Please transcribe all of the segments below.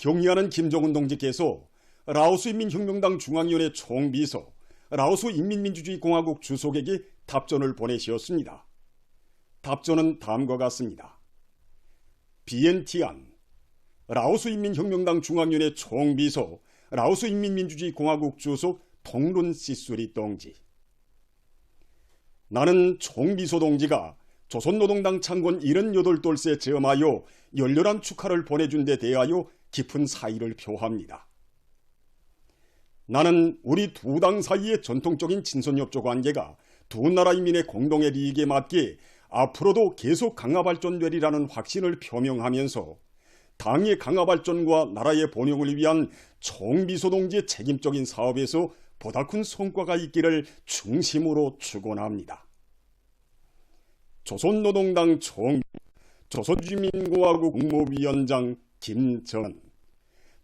경의하는 김정은 동지께서 라오스 인민혁명당 중앙위원회 총비서, 라오스 인민민주주의 공화국 주석에게 답전을 보내시었습니다. 답전은 다음과 같습니다. 비엔티안, 라오스 인민혁명당 중앙위원회 총비서, 라오스 인민민주주의 공화국 주석 동룬 시수리 동지. 나는 총비서 동지가 조선노동당 창건 78돌세 점하여 열렬한 축하를 보내준 데 대하여 깊은 사의를 표합니다. 나는 우리 두 당 사이의 전통적인 친선협조 관계가 두 나라 인민의 공동의利益에 맞게 앞으로도 계속 강화 발전되리라는 확신을 표명하면서 당의 강화 발전과 나라의 번영을 위한 총비서 동지의 책임적인 사업에서 보다 큰 성과가 있기를 중심으로 축원합니다. 조선노동당 총 조선주민공화국 국무위원장 김전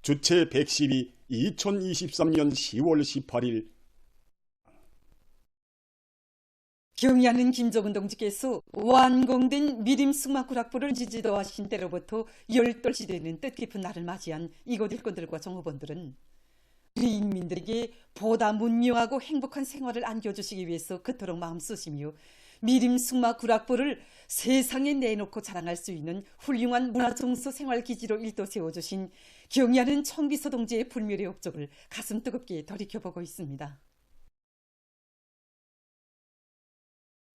주최 112 2023년 10월 18일. 경의하는 김정은 동지께서 완공된 미림 승마구락부를 지지도하신 때로부터 열떨시 되는 뜻깊은 날을 맞이한 이곳 일꾼들과 종업원들은 우리 인민들에게 보다 문명하고 행복한 생활을 안겨주시기 위해서 그토록 마음 쓰시며 미림 승마 구락부를 세상에 내놓고 자랑할 수 있는 훌륭한 문화정서 생활기지로 일도 세워주신 경의하는 청비서 동지의 불멸의 업적을 가슴 뜨겁게 돌이켜보고 있습니다.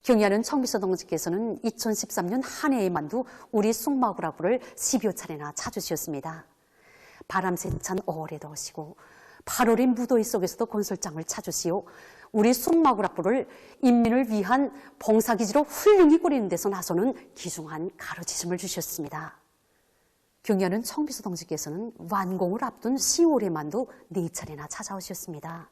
경의하는 청비서 동지께서는 2013년 한 해에 만두 우리 숭마구라부를 10여 차례나 찾으셨습니다. 바람세찬 5월에도 오시고 8월의 무더위 속에서도 건설장을 찾으시오 우리 숭마구라부를 인민을 위한 봉사기지로 훌륭히 꾸리는 데서 나서는 기중한 가르치심을 주셨습니다. 경의하는 청비서 동지께서는 완공을 앞둔 10월에 만두 네 차례나 찾아오셨습니다.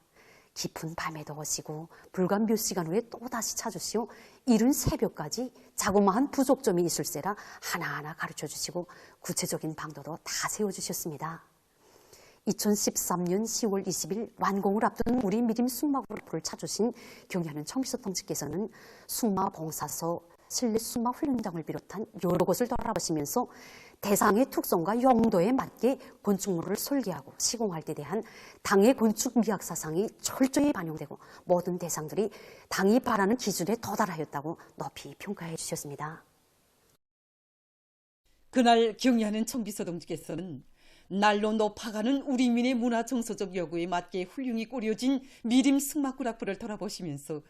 깊은 밤에도 오시고 불과 몇 시간 후에 또다시 찾으시오 이른 새벽까지 자그마한 부족점이 있을세라 하나하나 가르쳐 주시고 구체적인 방도도 다 세워주셨습니다. 2013년 10월 20일 완공을 앞둔 우리 미림 숙마구를 찾으신 경의하는 청비서 동지께서는 숙마 봉사소, 실내 숙마 훈련장을 비롯한 여러 곳을 돌아보시면서 대상의 특성과 용도에 맞게 건축물을 설계하고 시공할 때 대한 당의 건축 미학 사상이 철저히 반영되고 모든 대상들이 당이 바라는 기준에 도달하였다고 높이 평가해 주셨습니다. 그날 경의하는 청비서 동지께서는 날로 높아가는 우리 민의 문화 정서적 요구에 맞게 훌륭히 꾸려진 미림 승마구락부를 돌아보시면서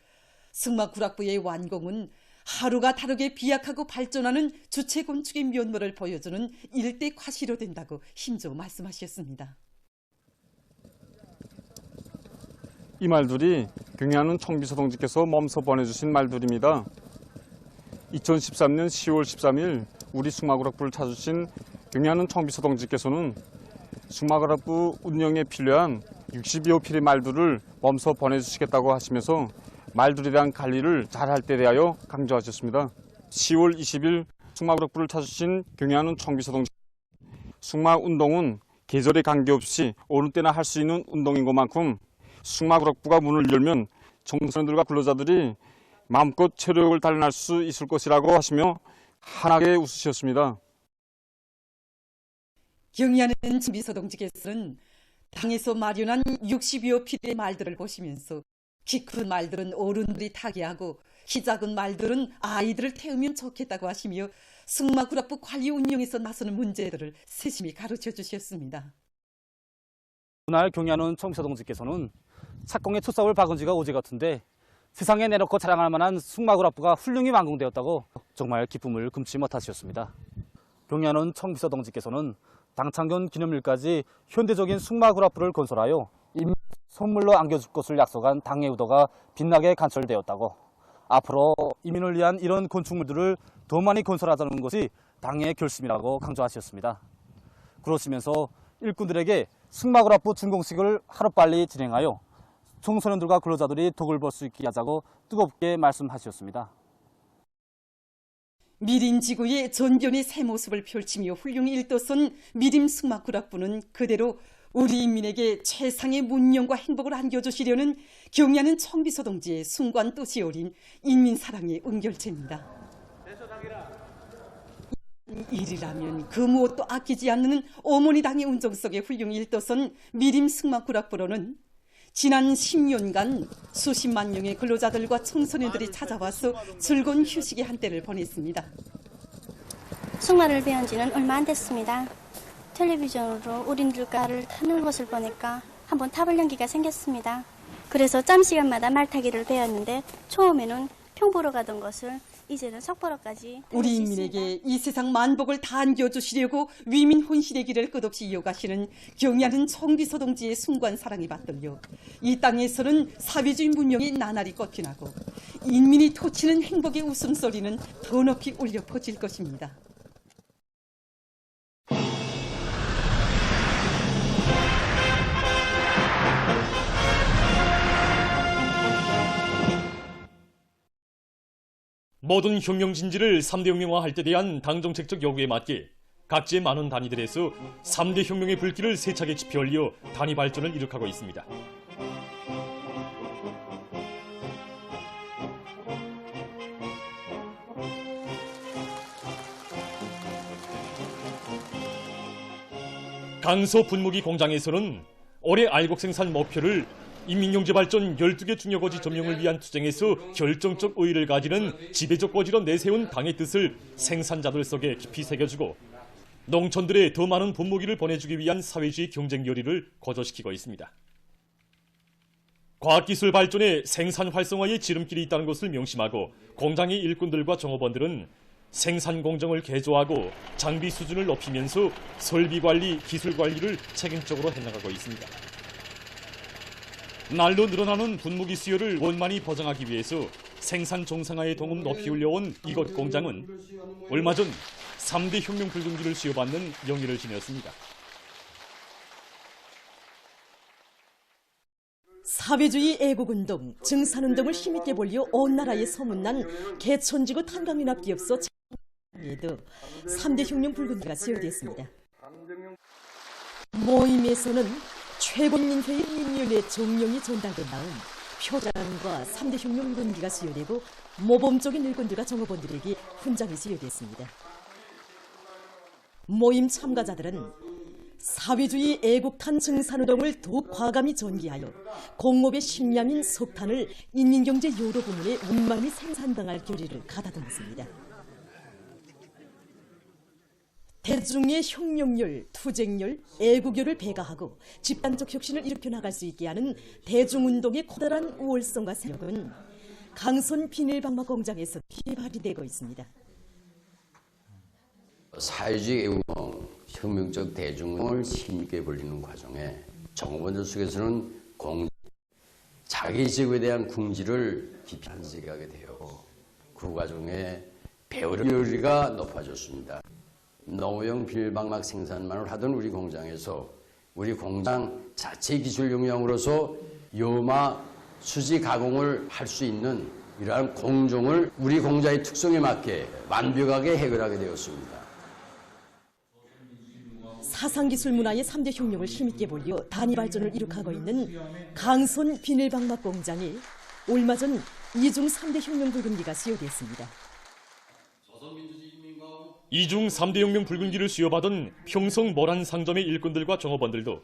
승마구락부의 완공은 하루가 다르게 비약하고 발전하는 주체 건축의 면모를 보여주는 일대 과시로 된다고 힘줘 말씀하셨습니다. 이 말들이 경의하는 청비서 동지께서 몸소 보내주신 말들입니다. 2013년 10월 13일 우리 숙마구락부를 찾으신 경의하는 청비서 동지께서는 숙마구락부 운영에 필요한 60여 필의 말들을 몸소 보내주시겠다고 하시면서 말들에 대한 관리를 잘할 때 대하여 강조하셨습니다. 10월 20일 숙마구락부를 찾으신 경의하는 청비서 동지 숙마 운동은 계절에 관계없이 어느 때나 할 수 있는 운동인 것만큼 숙마구락부가 문을 열면 청소년들과 근로자들이 마음껏 체력을 단련할 수 있을 것이라고 하시며 환하게 웃으셨습니다. 경의하는 청비서 동지께서는 당에서 마련한 60여 필의 말들을 보시면서 키 큰 말들은 어른들이 타게 하고 키 작은 말들은 아이들을 태우면 좋겠다고 하시며 승마구락부 관리 운영에서 나서는 문제들을 세심히 가르쳐 주셨습니다. 그날 경의하는 청비서 동지께서는 착공의 첫사을 박은 지가 어제 같은데 세상에 내놓고 자랑할 만한 숙마구락부가 훌륭히 완공되었다고 정말 기쁨을 금치 못하셨습니다. 경의하는 청비서 동지께서는 당창견 기념일까지 현대적인 숙마구락부를 건설하여 임 선물로 안겨줄 것을 약속한 당의 의도가 빛나게 간철되었다고 앞으로 이민을 위한 이런 건축물들을 더 많이 건설하자는 것이 당의 결심이라고 강조하셨습니다. 그러시면서 일꾼들에게 승마구락부 준공식을 하루빨리 진행하여 청소년들과 근로자들이 덕을 볼수 있게 하자고 뜨겁게 말씀하셨습니다. 미림 지구의 전변의 새 모습을 펼치며 훌륭히 일도선 미림 승마구락부는 그대로 우리 인민에게 최상의 문명과 행복을 안겨주시려는 경의하는 청비서 동지의 순관 뜻이 어린 인민 사랑의 응결체입니다. 일이라면 그 무엇도 아끼지 않는 어머니 당의 운정 속에 훌륭히 일떠선 미림 승마구락부로는 지난 10년간 수십만 명의 근로자들과 청소년들이 찾아와서 즐거운 휴식의 한때를 보냈습니다. 승마를 배운 지는 얼마 안 됐습니다. 텔레비전으로 우린들가를 타는 것을 보니까 한번 타볼 용기가 생겼습니다. 그래서 짬 시간마다 말 타기를 배웠는데 처음에는 평 보러 가던 것을 이제는 석 보러까지 탈 우리. 인민에게 이 세상 만복을 다 안겨주시려고 위민 혼신의 길을 끝없이 이어가시는 경의하는 청비서 동지의 숭고한 사랑이 받들려 이 땅에서는 사회주의 문명이 나날이 꺾여나고 인민이 토치는 행복의 웃음소리는 더 높이 울려 퍼질 것입니다. 모든 혁명 진지를 3대 혁명화할 때 대한 당 정책적 요구에 맞게 각지의 많은 단위들에서 3대 혁명의 불길을 세차게 지펴 올려 단위 발전을 이룩하고 있습니다. 강서 분무기 공장에서는 올해 알곡 생산 목표를 인민경제 발전 12개 중요거지 점령을 위한 투쟁에서 결정적 의의를 가지는 지배적 고지로 내세운 당의 뜻을 생산자들 속에 깊이 새겨주고 농촌들의 더 많은 분무기를 보내주기 위한 사회주의 경쟁 열의를 고조시키고 있습니다. 과학기술 발전에 생산 활성화의 지름길이 있다는 것을 명심하고 공장의 일꾼들과 종업원들은 생산 공정을 개조하고 장비 수준을 높이면서 설비 관리, 기술 관리를 책임적으로 해나가고 있습니다. 날로 늘어나는 분무기 수요를 원만히 보장하기 위해서 생산 정상화의 동음 높이 올려온 이곳 공장은 얼마 전 3대 혁명 불금기를 수여받는 영예를 지녔습니다. 사회주의 애국운동, 증산운동을 힘있게 벌려 온 나라에 소문난 개천지구 탄광융합기업소 에도 3대 혁명 불군기가 수여됐습니다. 모임에서는 최고민회의 민윤의 종령이 전달된 다음 표장과 3대 혁명 불군기가 수여되고 모범적인 일꾼들과 정업원들에게 훈장이 수여됐습니다. 모임 참가자들은 사회주의 애국탄 증산운동을 더욱 과감히 전개하여 공업의 식량인 석탄을 인민경제 여러 부문에 운만히 생산당할 결의를 가다듬었습니다. 대중의 혁명열, 투쟁열, 애국열을 배가하고 집단적 혁신을 일으켜 나갈 수 있게 하는 대중운동의 커다란 우월성과 세력은 강선 비닐방막 공장에서 개발이 되고 있습니다. 사회주의 애국은 혁명적 대중을 힘있게 벌리는 과정에 정부들 속에서는 공 자기 지구에 대한 궁지를 깊이 한색하게 되어 그 과정에 배우리가 높아졌습니다. 노무형 비닐방막 생산만을 하던 우리 공장에서 우리 공장 자체 기술 역량으로서 요마 수지 가공을 할 수 있는 이러한 공정을 우리 공장의 특성에 맞게 완벽하게 해결하게 되었습니다. 사상기술 문화의 3대 혁명을 힘있게 벌려 단위 발전을 이룩하고 있는 강선 비닐방막 공장이 얼마 전 이중 3대 혁명 불금기가 수여됐습니다. 이중 3대 혁명 붉은기를 수여받은 평성 모란 상점의 일꾼들과 종업원들도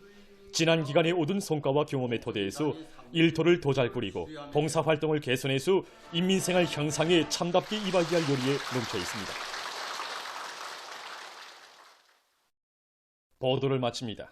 지난 기간에 얻은 성과와 경험의 토대에서 일터를 더 잘 꾸리고 봉사활동을 개선해서 인민생활 향상에 참답게 이바지할 요리에 넘쳐 있습니다. 보도를 마칩니다.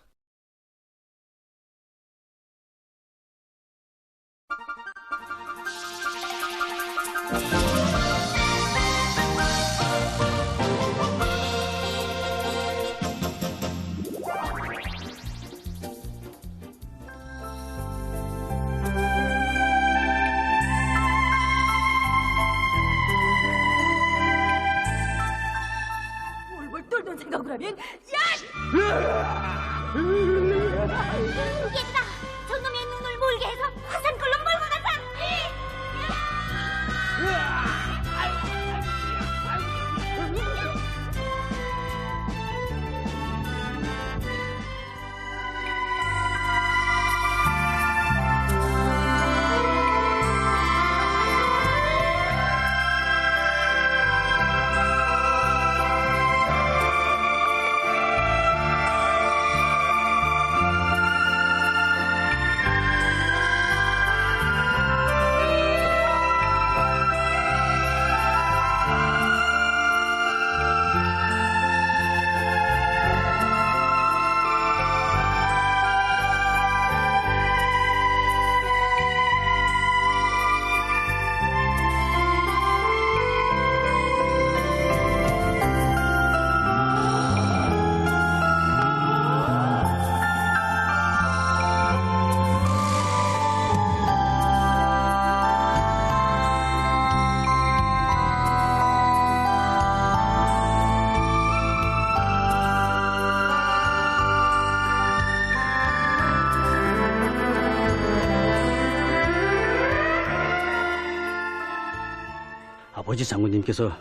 아버지 장군님께서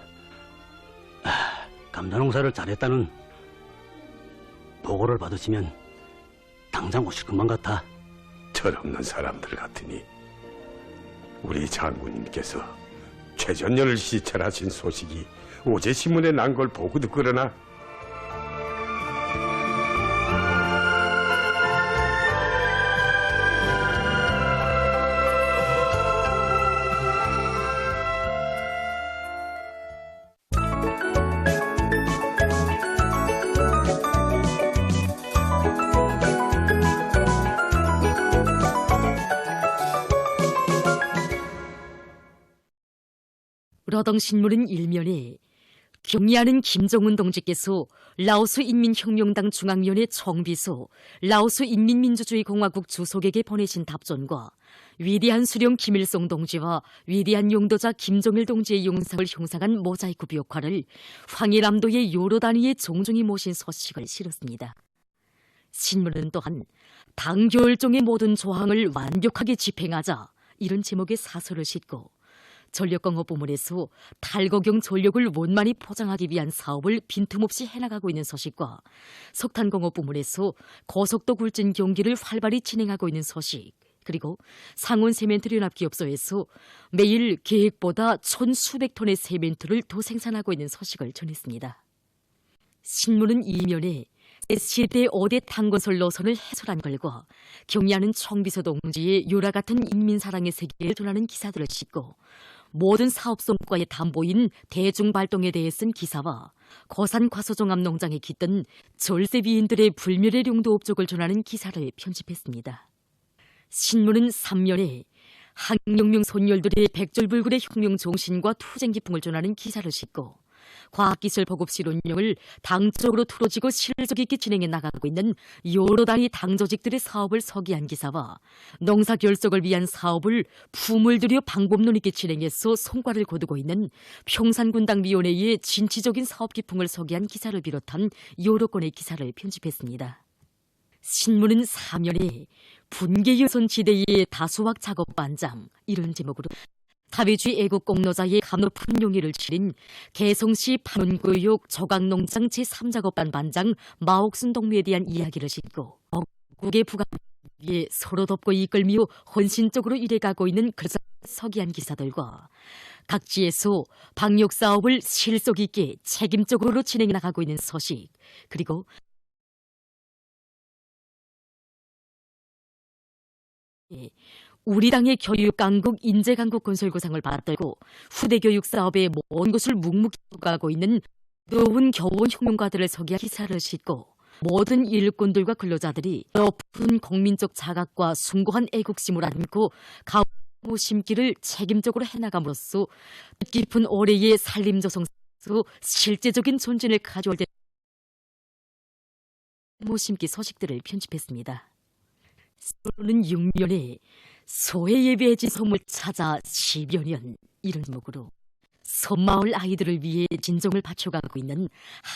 아, 감자 농사를 잘했다는 보고를 받으시면 당장 오실 것만 같아. 철없는 사람들 같으니 우리 장군님께서 최전열을 시찰하신 소식이 어제 신문에 난 걸 보고도 그러나 러덩 신문은 일면에 경의하는 김정은 동지께서 라오스 인민혁명당 중앙위원회 총비서 라오스 인민민주주의 공화국 주석에게 보내신 답전과 위대한 수령 김일성 동지와 위대한 용도자 김정일 동지의 용상을 형상한 모자이크 벽화를 황해남도의 여러 단위의 종종이 모신 소식을 실었습니다. 신문은 또한 당 결정의 모든 조항을 완벽하게 집행하자 이런 제목의 사설을 싣고 전력광업 부문에서 탈거경 전력을 원만히 포장하기 위한 사업을 빈틈없이 해나가고 있는 소식과 석탄공업 부문에서 고속도 굴진 경기를 활발히 진행하고 있는 소식 그리고 상온 세멘트 연합기업소에서 매일 계획보다 천 수백 톤의 세멘트를 더 생산하고 있는 소식을 전했습니다. 신문은 이면에 시대 5대 탄건설 노선을 해설한 결과 경리하는 총비서 동지의 요라 같은 인민사랑의 세계를 전하는 기사들을 싣고 모든 사업 성과의 담보인 대중발동에 대해 쓴 기사와 거산 과소종합 농장에 깃든 절세비인들의 불멸의 용도 업적을 전하는 기사를 편집했습니다. 신문은 3년에 한경명 손열들의 백절불굴의 혁명 정신과 투쟁 기풍을 전하는 기사를 싣고 과학기술 보급 실운영을 당적으로 틀어지고 실적 있게 진행해 나가고 있는 여러 단위 당 조직들의 사업을 서기한 기사와 농사 결석을 위한 사업을 품을 들여 방법론 있게 진행해서 성과를 거두고 있는 평산군당 위원회의 진취적인 사업 기풍을 서기한 기사를 비롯한 여러 건의 기사를 편집했습니다. 신문은 3년에 분계유선 지대의 다수학 작업 반장 이런 제목으로 사회주의 애국 공로자의 감높은 용의를 치린 개성시 판운구역 조각농장 제3작업반 반장 마옥순 동무에 대한 이야기를 싣고 국의 부가에 서로 덮고 이끌며 헌신적으로 일해가고 있는 그릇 서기한 기사들과 각지에서 방역 사업을 실속 있게 책임적으로 진행해 나가고 있는 소식 그리고 우리 당의 교육 강국 인재 강국 건설 구상을 받들고 후대 교육 사업에 먼 곳을 묵묵히 가고 있는 노훈 교원 혁명가들을 서기한 기사를 싣고 모든 일꾼들과 근로자들이 높은 국민적 자각과 숭고한 애국심을 안고 가오 심기를 책임적으로 해나감으로써 깊은 올해의 산림 조성에서 실제적인 존재를 가져올 때 모심기 소식들을 편집했습니다. 서로는 6년에 소해 예배지 섬을 찾아 10여 년 이런 제목으로 섬마을 아이들을 위해 진정을 바쳐가고 있는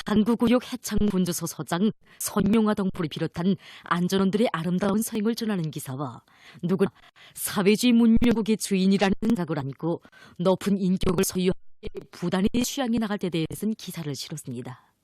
한국구역 해창군주소 소장 손용화 동포를 비롯한 안전원들의 아름다운 서행을 전하는 기사와 누구나 사회주의 문명국의 주인이라는 자을 안고 높은 인격을 소유하게 부단히 취향이 나갈 때에 대해서는 기사를 실었습니다.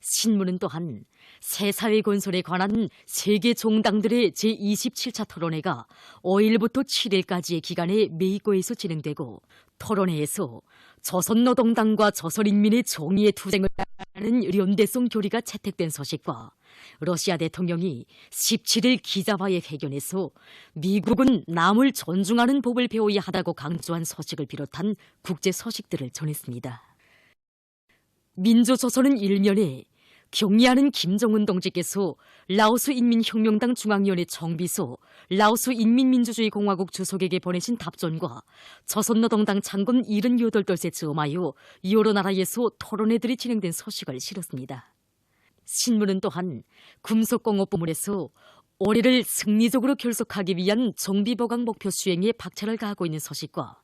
신문은 또한 새사회 건설에 관한 세계 종당들의 제27차 토론회가 5일부터 7일까지의 기간에 메이커에서 진행되고 토론회에서 조선노동당과 조선인민의 정의의 투쟁을 하는 연대성 교리가 채택된 소식과 러시아 대통령이 17일 기자와의 회견에서 미국은 남을 존중하는 법을 배워야 하다고 강조한 소식을 비롯한 국제 소식들을 전했습니다. 민주조선은 일면에 경의하는 김정은 동지께서 라오스 인민혁명당 중앙위원회 총비서 라오스 인민민주주의 공화국 주석에게 보내신 답전과 조선노동당 창건 78돌세 즈음하여 여러 나라에서 토론회들이 진행된 소식을 실었습니다. 신문은 또한 금속공업 부문에서 올해를 승리적으로 결속하기 위한 정비보강 목표 수행에 박차를 가하고 있는 소식과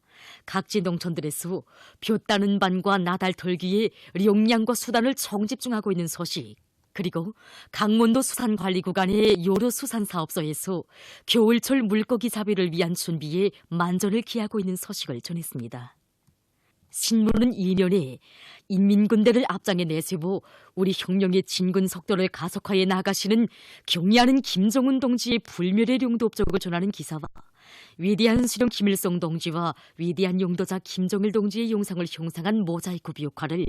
각지 농촌들에서 표 따는 반과 나달 털기에 용량과 수단을 총집중하고 있는 소식 그리고 강원도 수산관리구간의 여러 수산사업소에서 겨울철 물고기 잡이를 위한 준비에 만전을 기하고 있는 소식을 전했습니다. 신문은 이면에 인민군대를 앞장에 내세워 우리 혁명의 진군 속도를 가속화해 나가시는 경리하는 김정은 동지의 불멸의 용도 업적을 전하는 기사와 위대한 수령 김일성 동지와 위대한 용도자 김정일 동지의 용상을 형상한 모자이크 비옥화를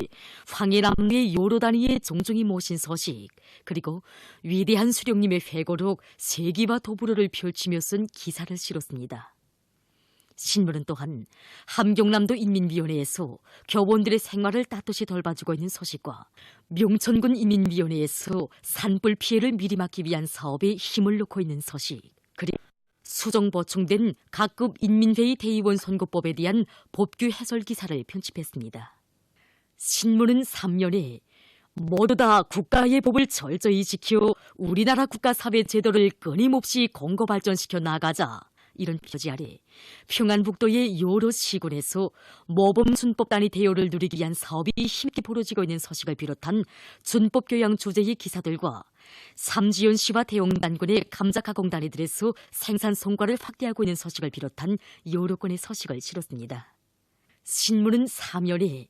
황해남의 요로 단위에 종종이 모신 서식 그리고 위대한 수령님의 회고록 세기와 도부로를 펼치며 쓴 기사를 실었습니다. 신문은 또한 함경남도 인민위원회에서 교본들의 생활을 따뜻이 돌봐주고 있는 소식과 명천군 인민위원회에서 산불 피해를 미리 막기 위한 사업에 힘을 놓고 있는 소식 그리고 수정 보충된 각급 인민회의 대의원 선거법에 대한 법규 해설 기사를 편집했습니다. 신문은 3년에 모두 다 국가의 법을 철저히 지켜 우리나라 국가사회 제도를 끊임없이 공고 발전시켜 나가자 이런 표지 아래 평안북도의 여러 시군에서 모범준법 단위 대여를 누리기 위한 사업이 힘있게 벌어지고 있는 소식을 비롯한 준법 교양 주제의 기사들과 삼지연 씨와 대용단군의 감자가공단위들에서 생산 성과를 확대하고 있는 소식을 비롯한 여러 건의 소식을 실었습니다. 신문은 사면에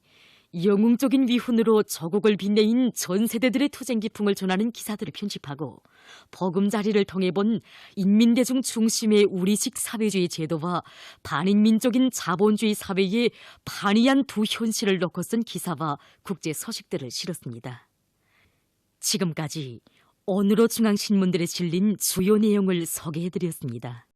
영웅적인 위훈으로 저국을 빛내인 전 세대들의 투쟁 기풍을 전하는 기사들을 편집하고 버금자리를 통해 본 인민대중 중심의 우리식 사회주의 제도와 반인민적인 자본주의 사회의 반이한 두 현실을 놓고 쓴 기사와 국제 소식들을 실었습니다. 지금까지 오늘로 중앙신문들에 실린 주요 내용을 소개해드렸습니다.